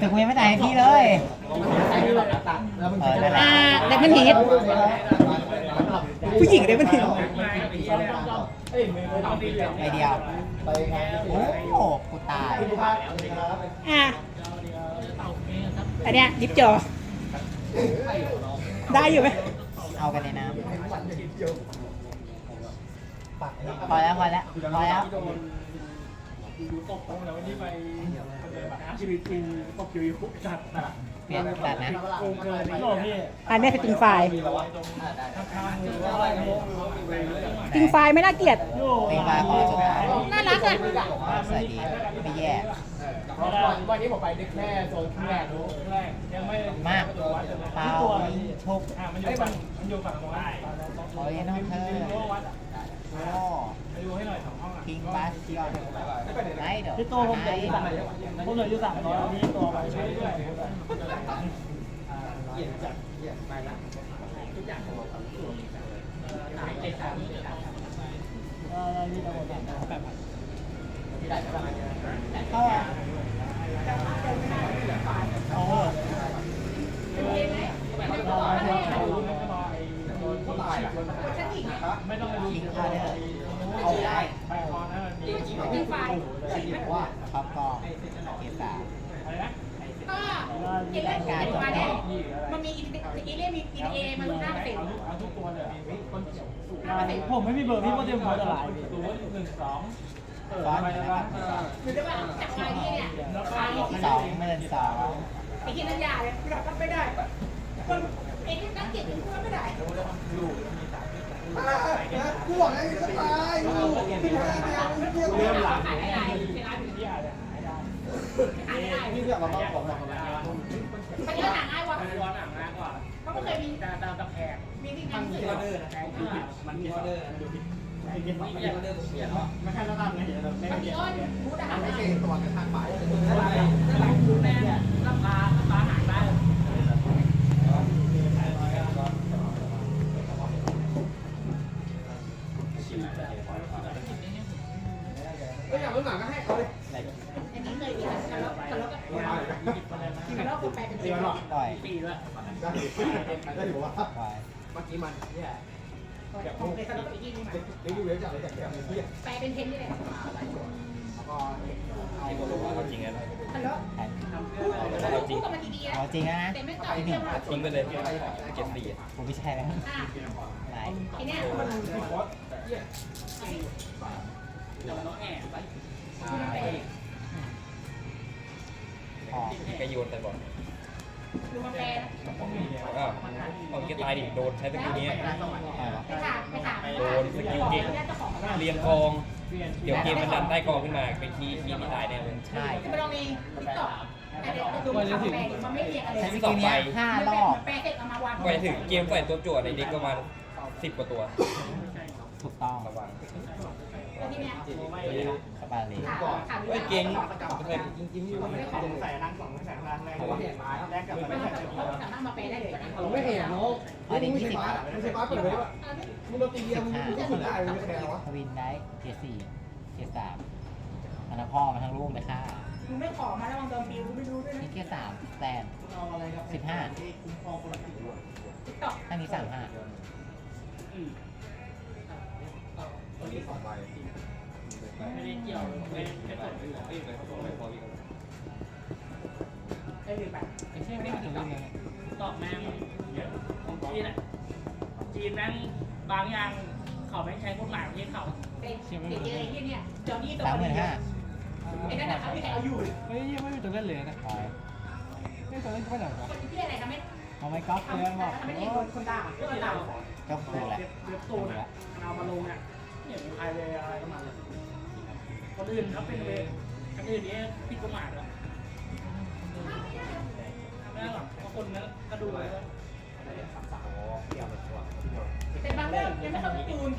ถึงเวรไม่จ่ายให้พี่เลยเออนั่นแหละอ่าเดมอนเฮดผู้หญิงเดมอนเฮดไอเดียวโอ้โหกูตายอะอันเนี้ยดิฟจอ ได้อยู่ไหมเอากันในน้ำพอแล้วพอแล้วพอแล้ว ชีวิตจริงตบอยู่จัดเปลี่ยนตัดนะโกงเกินนี่พี่อันนี้คือติงไฟล์ติงไฟล์ไม่น่าเกลียดเป็นไฟล์ของสุดท้ายน่ารักอะใส่ดีไม่แย่วันนี้ผมไปดึกแม่โซนแรกรู้แรกยังไม่มากเปล่าชุบอ่ามันอยู่ฝั่งมันอยู่ฝั่งได้โอ้ยน้องเธอวัดโอ้ไปดูให้หน่อย สองห้องอะคิงบาสติออนไนเดอร์ที่ตัวผมเหลืออยู่สามผมเหลืออยู่สามร้อยนี่ตัวไปเรื่อยไม่ต้องไปดูคิงคาเดอร์เอาได้ ไปคอนะมันมี ติง ไฟล์ท็อปกองเกียร์สามอะไรนะก็เกมเล่นการตัวเนี้ยมันมีอีเล่มีอีเอมันห้าเปอร์เซ็นต์ห้าเปอร์เซ็นต์ผมไม่มีเบอร์พี่ก็เตรียมตัวจะหลายตัวหนึ่งสองเออไปแล้วกันหรือว่าจากงานนี้เนี่ยขายสองหมื่นสองไอ้ที่นัญญาเนี่ยเราก็ไม่ได้คนไอ้ที่นักเก็ตเนี่ยก็ไม่ได้ กูบอกแล้วจะตายกูพี่แพ้ไม่เอาเที่ยวเริ่มหลังขายไม่ได้เวลาที่อาจจะหายได้ขายไม่ได้พี่เรียกมาบ้างผมบอกมันเยอะหนังง่ายวะมันร้อนหนังมากกว่าเขาไม่เคยมีแต่ตามตะแคงมีที่ทำสื่อมันมีออเดอร์ดูผิดไอ้เงี้ยมันมีออเดอร์ตรงเปลี่ยนเนาไม่ใช่แล้วกันไงเดี๋ยวเราไม่มันเปมีลี่ยนอ้อนบูธอาหารไม่ได้ใช่ตัวทางฝ่ายรับปลารับปลาหางได้ อย่างรุ่นหลังก็ให้เขาเลยอันนี้เคยมีทะเลาะทะเลาะกับทะเลาะคนแปลเป็นเสียงปล่อยปีละได้ได้ถือว่าเมื่อกี้มันเนี่ยผมเคยทะเลาะกับอีกที่งมาเล็กยูเวฟจากอะไรจากแกมที่แปลเป็นเทนนี่แหละแล้วก็จริงนะทะเลาะแทนพูดกับมันดีๆนะเอาจริงแล้วนะแต่ไม่ตอบที่หเรื่นึ่องงว่าทิ้งไปเลยเจ็ดสี่ผมไม่ใช่แล้วไหนทีเนี้ยมันพอ ก็โยนไปบอกดูมันแปลนะอ้าวเอาแกตายดิโดนใช้ตะกี้นี้ปล่อยวะไปถามไปถามโดนสกิลเก่ง เจ้าของร้านเรียงกอง เดี๋ยวเกมมันดันได้กองขึ้นมาเป็นคีย์คีย์ที่ตายแน่เลยใช่ไปลองเองติ๊กต็อกแต่เดี๋ยวดูมันแปลมันไม่เรียงอะไรใช้สกิลเนี้ยห้ารอบ แปลเสร็จเอามาวางกว่าจะถึงเกมใส่ตัวจั่วในเด็กประมาณสิบกว่าตัว ถูกต้องระวังแล้วทีเนี้ย สบายเลยถามถามเฮ้ยเก่งเคยจริงๆอยู่ไม่ของใส่ร้านสองไม่ใส่ร้านแรกแรกกับไม่ใส่เสื้อเขามารถมาแปได้เลยผมไม่เห็นเนาะไม่ใช่ป้าไม่ใช่ป้าเปิดเวฟอะมึงโดนตีเดียวมึงก็สุดได้มึงจะแพ้วะวินได้เกียสี่เกียสามอันนั้นพ่อมาทั้งลูกเลยค่ะมึงไม่ขอมาแล้ววางเติมฟิวกูไม่รู้ด้วยนะนี่เกียร์สามแตนสิบห้าติ๊กต็อกอัน นี้สามห้าไม่ได้เกี่ยวไม่ได้ใส่ได้เลยแบบไอ้เชี่ยไม่ถึงเลยตอบแม่งของจีนอะจีนแม่งบางอย่างเขาไม่ใช้กฎหมายประเทศเขาเด็กเด็กเจอไอ้เนี่ยจอนี่ตัวสามหมื่นห้าไอ้นั่นน่ะเขาไม่ใครเอาอยู่เฮ้ยยังไม่มีตัวเล่นเลยนะปล่อยไม่ตัวเล่นก็ไม่ไหนวะที่อะไรทำให้เอาไว้ก๊อฟทำเพื่อนบอกทำให้เด็กคนด่าคนด่าก็ครูแหละเว็บตูนอะเอามาลงอะ เนี่ยใครเลยอะไรก็มาเลยคนอื่นเขาเป็นเว็บคนอื่นนี่ผิดกฎหมายแล้วไม่ได้หรอกเพราะคนนั้นก็ดูเลยแต่บางเรื่องยังไม่เข้าจูน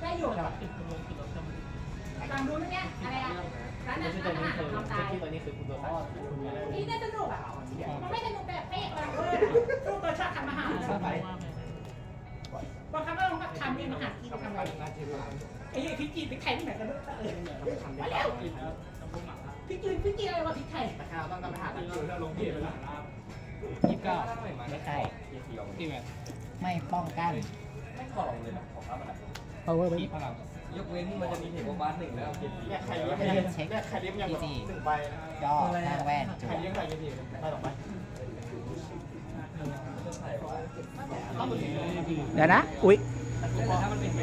ได้อยู่บางดูนั่นเนี่ยอะไรอะร้านอาหารอาหารทำตายนี่น่าสนุกอะมันไม่สนุกแบบเป๊ะบางเรื่องสู้ตัวชอบทำอาหารำเองอาหากินทำอะไรไอ้ยี่ที่จีนไปแข่งที่ไหนกันด้วยเออมาแล้วพี่จีนพี่จีนอะไรวะพี่ไทยนะครับต้องการไปหาตะคิวแล้วลงเกียร์ไปหลังล่างยี่สิบเก้าไม่ใช่ตีแมนไม่ป้องกันไม่กล่องเลยนะของรับอะไรเอาไว้ตีพลังยกเว้นมันจะมีเทคโนบ้านหนึ่งแล้วเกียรติเนี่ยใครเลี้ยงเนี่ยใครเลี้ยงยังหนึ่งใบย่อหน้าแว่นใครเลี้ยงใครกันดีใครต่อไปเดี๋ยวนะ อุ้ย ถ้ามันเป็นไป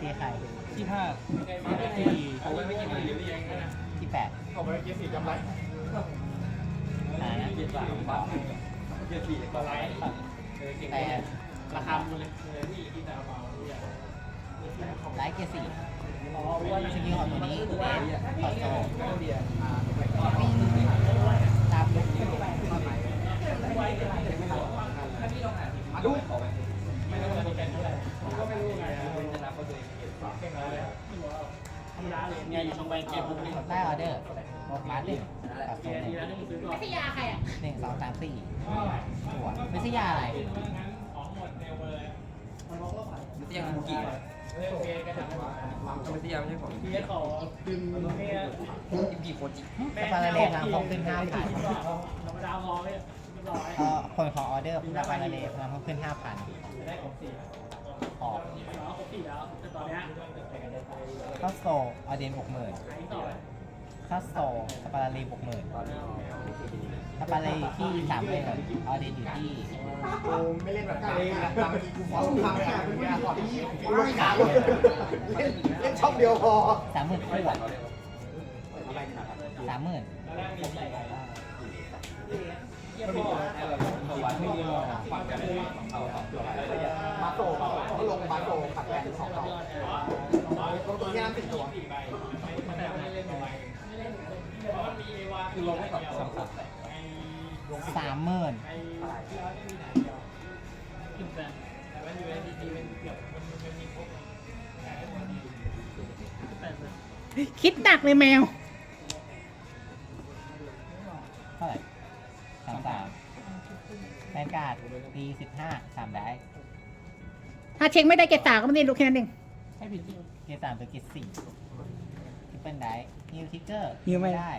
ที่ใครที่ห้าที่เอาไว้ไม่กินเลยที่แปดเขาไปกียร์สี่จำไรอ่านะเกียรติสามบานเกียรติสี่ก็ไลท์แปดราคามันเลยไลท์เกียร์สี่สกิลของตัวนี้เอสขอโซ่ตามลุกมาดู ไม่ต้องมาเป็นเท่าไหร่ก็ไม่รู้ไงจะนับว่าตัวเองเกียรติสามธรรมดาเลยเนี่ยอยู่ช่องแบเกมพวกนี้ได้ออเดอร์มานึ่งขอโซ่เกียหร์นึ่ดีงแล้วนี่มึงซื้อก่อนไม่ใช่ยาใครอะหนึ่งสองสามสี่หัวไม่ใช่ยาอะไรวิทยาบุกี้วิทยาไม่ใช่ของเกียร์ขอดึงเนี่ยอิมกี่โคจิสปาร์เลพลังพกขึ้นห้าพันธรรมดาพอเนี่ย เอ่อคนของออเดอร์สปาร์เลพลังพกขึ้นห้าพันได้ของสี่ออกครบสี่แล้วแต่ตอนเนี้ยข้าโซออเดนบกหมื่นขายต่อข้าโซสปาร์เลบวกหมื่นสปาร์เลที่สามหมื่นออเดนอยู่ที่กูไม่เล่นแบบกลางนะบางทีกูฟ้องทำแค่เป็นยาก่อนที่กูลงขาเลยเล่นช่องเดียวพอสามหมื่นคู่สามหมื่น ฝั่งกันเอาสองตัวมาโตเขาลงมาโตขัดแบนสองต่อลงตัวนี้น้ำติดตัวคือลงให้กับสองสามสามหมื่นแบงแต่ว่าอยู่ในดีๆเป็นเกือบมันมันมีครบแปดเลยคิดหนักเลยแมว การ์ดตีสิบห้าสามได้ถ้าเช็คไม่ได้เกตสาก็ไม่ได้รู้แค่นั้นเองให้ผิดที่เกียร์สามตัวเกียร์สี่ทิปเปิลได้นิวทิกเกอร์ฮิวไม่ได้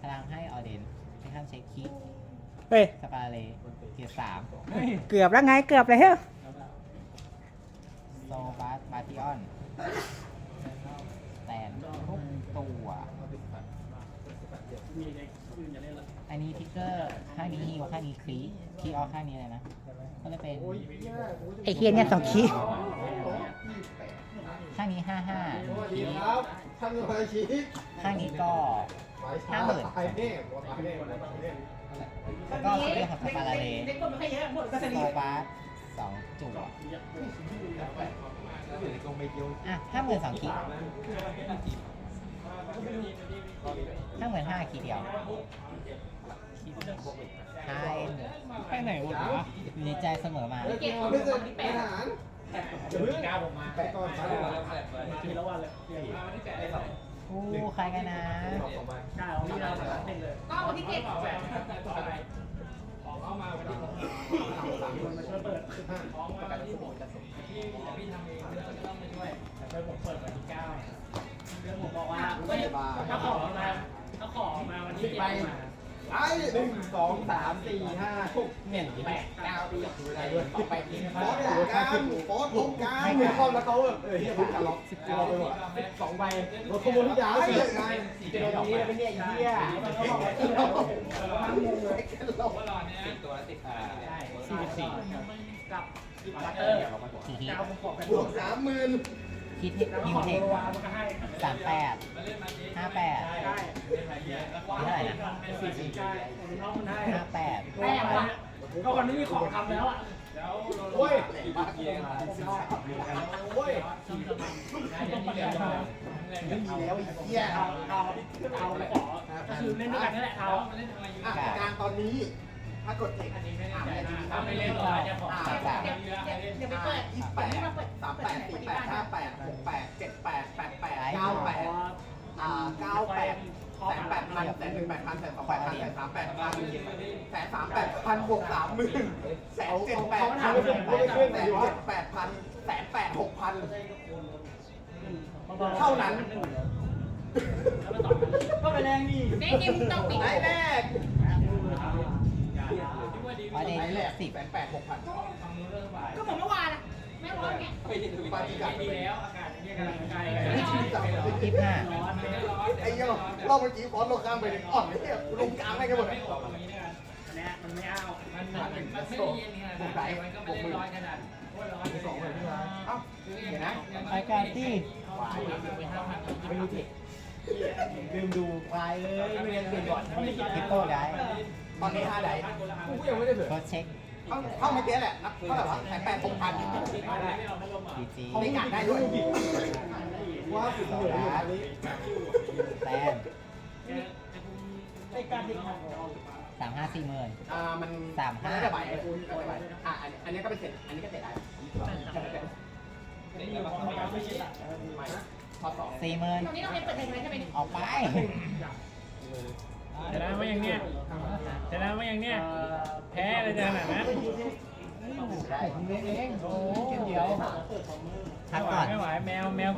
พลังให้ออเดนให้ข้างเช็คคิดเฮ้ย สปาร์เลเกียร์สามเฮ้ยเกือบแล้วไง เกือบแล้วโซบาสบาติออนแตนทุกตัว มีในอื่นอย่าเล่นละ อันนี้ทิกเกอร์ข้างนี้ฮิวข้างนี้คลีคีออข้างนี้เลยนะ ก็จะเป็นไอเฮียเนี่ยสองคีย์ข้างนี้ห้าห้าสวัสดีครับท่านสมาชิกข้างนี้ก็ห้าหมื่นตายแน่ตายแน่ตายแน่แล้วก็สกิลของสปาร์เลเด็กคนไม่ค่อยเยอะหมดก็สโซลีบาสสองจั่วลงไปเดียวอะห้าหมื่นสองคีห้าหมื่นห้าคีเดียว ไฮไปไหนหมดวะอยู่ในใจเสมอมา เก็บไม่ใช่ทหารจะเพิ่งก้าวออกมาแปะก่อนทีละวันเลยอู้ใครกันนะใช่เอาที่เราเล่นเลยก็วันที่เก็บมาช่วยเปิดแต่ผมเปิดวันที่เก้าเรื่องผมบอกว่าถ้าขอมาถ้าขอมาวันที่เจ็ดมาไอ้ หนึ่งสองสามสี่ห้าหกเจ็ดแปดเก้าดีอะไรด้วยต่อไปทีฟอสตรงกลางฟอสตรงกลางไม่คอมแล้วเขาเออเฮียผมจะล็อกสิบตัวไปหมดสองใบรถขบวนที่ยาวเสียไงเจอตรงนี้แล้วเป็นเนี่ยเฮียเขาบอกว่าที่เรามันงงเลยกันเราตัวละสิบอ่าสี่สิบสี่กับบัตเตอร์กี่ทีเก้าผมบอกกันบวกสามหมื่น คิดแล้วฮิวอเทความันก็ให้สามแปดห้าแปดได้เท่าไหร่นะห้าแปดแม่วะก็มันไม่มีของทำแล้วอะโอ้ยเกียร์โอ้ยไม่มีแล้วไอ้เฮียเอาเอาเอาขอก็คือเล่นด้วยกันนี่แหละเอาการตอนนี้ ถ้ากดเทคอันนี้ไม่ได้ถ้าไม่เล่นต่อจะขอสามสามเดี๋ยวไปเปิดยี่แปดสามแปดสี่แปดห้าแปดหกแปดเจ็ดแปดแปดแปดเก้าแปดอ่าเก้าแปดแสนแปดพันแสนหนึ่งแปดพันแสนสองแปดพันแสนสามแปดพันแสนสามแปดพันบวกสามหมื่นแสนเจ็ดแปดพันแสนเจ็ดแปดพันแสนแปดหกพันเท่านั้นก็ไปแรงดีในเกมต้องติดไหนแรก ออเดไหนย์แรกสิบแปดแปดหกพันก็เหมือนเมื่อวานอะไม่ร้อนไงปาจิกัดดีแล้วอากาศเนี่ยกำลังใกล้ยี่สิบห้าร้อนไม่ได้ร้อนไอ้เหี้ยรอบเมื่อกี้ฟอนต์ลงข้ามไปเลยอ่อนไอ้เหี้ยลงกลางให้กันหมดเลยตรงนี้ด้วยกันอันเนี้ยมันไม่เอามันมันมันไม่ได้เย็นขนาดนั้นมันก็ไม่ได้ร้อนขนาดโคตรร้อนสองเลยพี่มาเอ้าเห็นนะรายการที่ไม่รู้ผิดลืมดูควายเอ้ยไม่เรียนเปลี่ยนก่อนทิปโป้ได้ ตอนนี้ห้าไดกูก็ยังไม่ได้เผื่อโค้ชเช็คเข้าเข้าเมื่อกี้แหละนับเท่าไหร่วะแปดแปดหกพันดีจีไม่กัดได้ด้วยว่าสุดโซเลยดาแตนไอ้การติดขัดสามห้าสี่หมื่นอ่ามันสามห้าได้ใบอะอันนี้ก็เป็นเสร็จอันนี้ก็เสร็จได้ข้อสองสี่หมื่นตรงนี้เราเปิดเพลงไหมใช่ไหมออกไปชนะมาอย่างเนี้ย ชนะมาอย่างเนี้ยแพ้อะไรจะขนาดนั้นเองโอ้เดียวพักก่อน ไม่ไหวแมวแมว